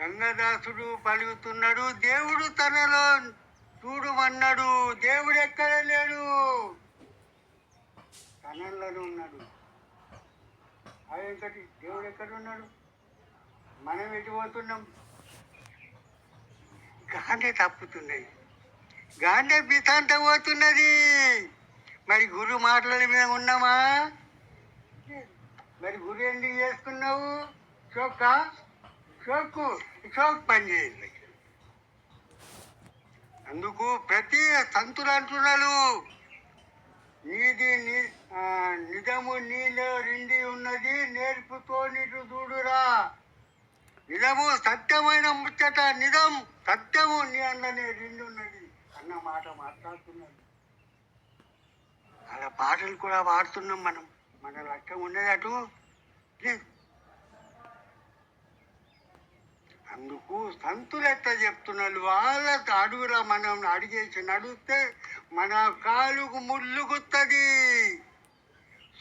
గంగదాసుడు పలుకుతున్నాడు దేవుడు తనలో చూడమన్నాడు దేవుడు ఎక్కడ లేడు? తనలోనే ఉన్నాడు. అదేంటది దేవుడు ఎక్కడ ఉన్నాడు? మనం ఎటు పోతున్నాం? గాంధీ తప్పుతున్నది. గాంధీ బితాంత పోతున్నది. మరి గురు మాటల మీద ఉన్నామా? మరి గురు ఎందుకు చేసుకున్నావు? చొక్కా చోకు చోక్ పనిచేయండి అందుకు ప్రతి సంతులు అంటున్నాడు నీది నిజము నీలో రిండి ఉన్నది నేర్పుతో నీటు చూడురా. నిజము సత్యమైన ముచ్చట నిజం సత్యము నీ అన్ననే రిండి ఉన్నది అన్న మాట మాట్లాడుతున్నాడు అలా పాటలు కూడా పాడుతున్నాం మనం. మన లక్ష్యం ఉన్నది అటు అందుకు సంతులు ఎట్లా చెప్తున్నారు వాళ్ళ అడుగురా మనం అడిగేసి నడిస్తే మన కాలుకు ముళ్ళు గుత్తది.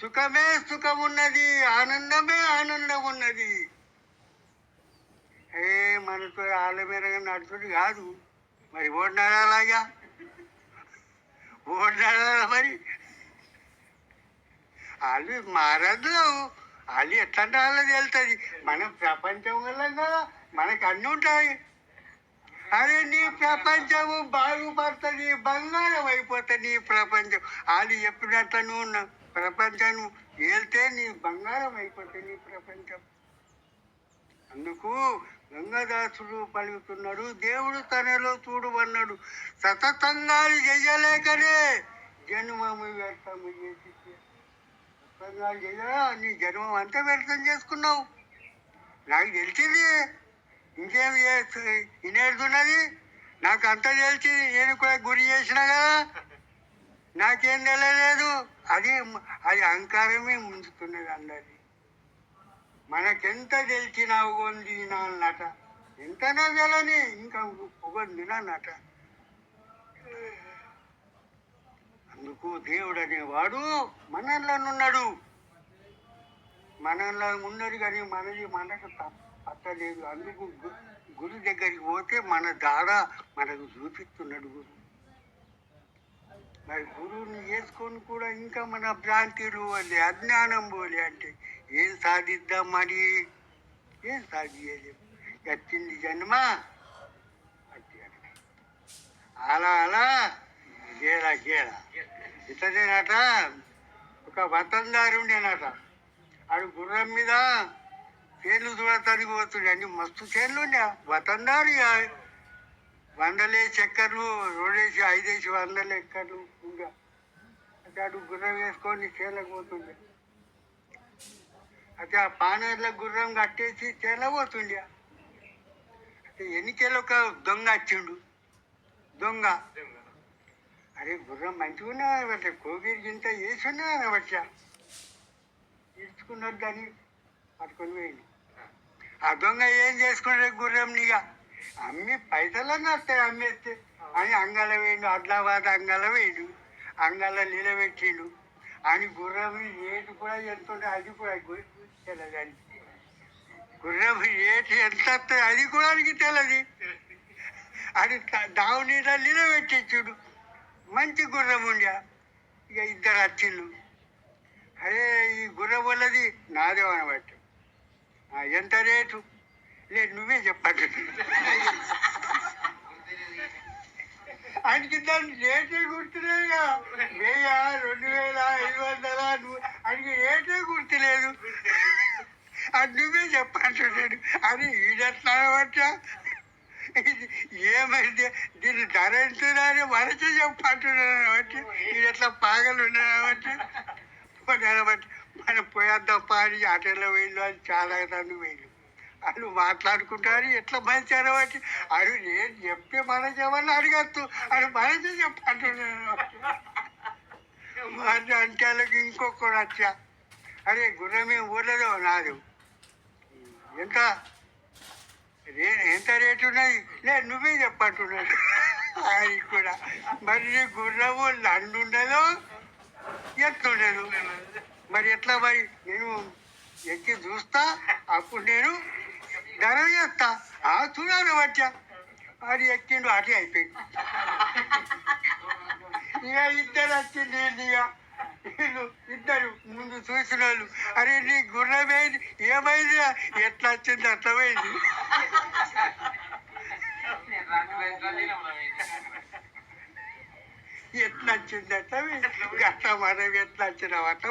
సుఖమే సుఖం ఉన్నది ఆనందమే ఆనందం ఉన్నది ఏ మనతో ఆళ్ళ నడుచుడు కాదు. మరి ఓడినారా అలాగా? ఓడినారా మరి? వాళ్ళు మారదు వాళ్ళు ఎట్లా వాళ్ళది వెళ్తుంది మనం ప్రపంచం వల్ల కదా? మనకి అన్నీ ఉంటాయి. అరే నీ ప్రపంచము బాగుపడుతుంది బంగారం అయిపోతుంది నీ ప్రపంచం. వాళ్ళు చెప్పినట్టు నువ్వు ప్రపంచం వెళ్తే నీ బంగారం అయిపోతుంది నీ ప్రపంచం. అందుకు గంగాదాసుడు పలుకుతున్నాడు దేవుడు తనలో చూడమన్నాడు సతతంగా చేయలేకనే జన్మము వ్యర్థము చేసి సతతంగాలు చేయా నీ జన్మం అంతా వ్యర్థం చేసుకున్నావు. నాకు తెలిసింది ఇంకేం వినేడుతున్నది నాకు అంత తెలిసి నేను కూడా గురి చేసిన కదా? నాకేం తెలియలేదు. అది అది అహంకారమే ముంచుతున్నది అందరి మనకెంత తెలిసినా కొంది అన్నట ఎంతనో తెలని ఇంకా పొగొందినన్నట అందుకు దేవుడు అనేవాడు మనల్లోనున్నాడు. మనలో ఉన్నది కానీ మనది మనకు తప్ప పట్టలేదు అందుకు గు- గురు దగ్గరికి పోతే మన దాడ మనకు చూపిస్తున్నాడు గురు. మరి గురువుని చేసుకొని కూడా ఇంకా మన భ్రాంతిలు పోలే అజ్ఞానం పోలే అంటే ఏం సాధిద్దాం మరి? ఏం సాధించేది వచ్చింది జన్మ అలా అలా గేల గేల. ఇతనేనట ఒక వతందారు ఉండేనట ఆడు గుర్రం మీద చేన్లు చూడటానికి పోతుండే. అన్ని మస్తు చేన్లు ఉండే. వతందారు వందలే చక్కర్లు రెండేసి ఐదేసి వందలు ఎక్కర్లు ఇంకా అటు గుర్రం వేసుకొని చేలకు పోతుండే. అయితే ఆ పానేర్ల గుర్రం కట్టేసి చేల పోతుండే. అయితే ఎన్నికలు ఒక దొంగ వచ్చిండు దొంగ. అరే గుర్రం మంచిగా ఉన్నా అంటే కోగిరి గింత వేసున్నా వచ్చా ఇచ్చుకున్నాడు దాన్ని పట్టుకొని పోయింది ఆ దొంగ ఏం చేసుకుంటే గుర్రం నీగా అమ్మి పైసలన్నీ వస్తాయి అమ్మేస్తే అని అంగల వేయండు అడ్లాబాద్ అంగల వేయండు అంగల నిలబెట్టిండు. అని గుర్రం ఏటు కూడా ఎంత ఉంటే అది కూడా తెలియదు గుర్రం ఏటు ఎంత వస్తాయి అది కూడా ఆయనకి తెలియదు అది దావు నీడ నిలబెట్టించుడు మంచి గుర్రం ఉండే. ఇక ఇద్దరు అచ్చిళ్ళు అరే ఈ గుర్రం వల్లది నాదే అనబట్టి. ఎంత రేటు? లేదు నువ్వే చెప్పండి. ఆయనకి దాని రేటే గుర్తులేదుగా. వెయ్య రెండు వేల ఐదు వందల నువ్వు ఆయనకి రేటే గుర్తులేదు. అది నువ్వే చెప్పంటున్నాడు అని ఈడట్లా అనబట్టా? ఏమైంది? దీన్ని ధర ఎంతున్నారని మనసే చెప్పంటున్నాడు అనబట్టి. ఈడెట్లా పాగలు ఉన్నాడనబట్టి అనబట్టి. మనం పోయేద్దాం పాడి ఆటోలో వెళ్ళు అని చాలా నన్ను వెళ్ళు. వాళ్ళు మాట్లాడుకుంటారు ఎట్లా మంచి అనబట్టి అడు నేను చెప్పి మనసు ఏమన్నా అడగద్దు. అని మనసే చెప్పంటున్నాను అంటే అంటే ఇంకొకడు వచ్చా. అరే గుర్రమే ఊర్లేదో నాదు. ఎంత? రే ఎంత రేటు ఉన్నది లేదు నువ్వే చెప్పంటున్నాడు అది కూడా. మరి గుర్రము లండు ఉండదు ఎట్లుండదు? మరి ఎట్లా మరి? నేను ఎక్కి చూస్తా అప్పుడు నేను ధర చేస్తా. ఆ చూడాలి వచ్చా అది ఎక్కిండు అటే అయిపోయింది. ఇక ఇద్దరు వచ్చింది ఇక వీళ్ళు ఇద్దరు ముందు చూసిన వాళ్ళు అరే నీ గుర్రమైంది ఏమైంది ఎట్లా వచ్చింది? అట్లా పోయింది. የትናችን ነጥብ ያስተማረ የትናችን አዋጠ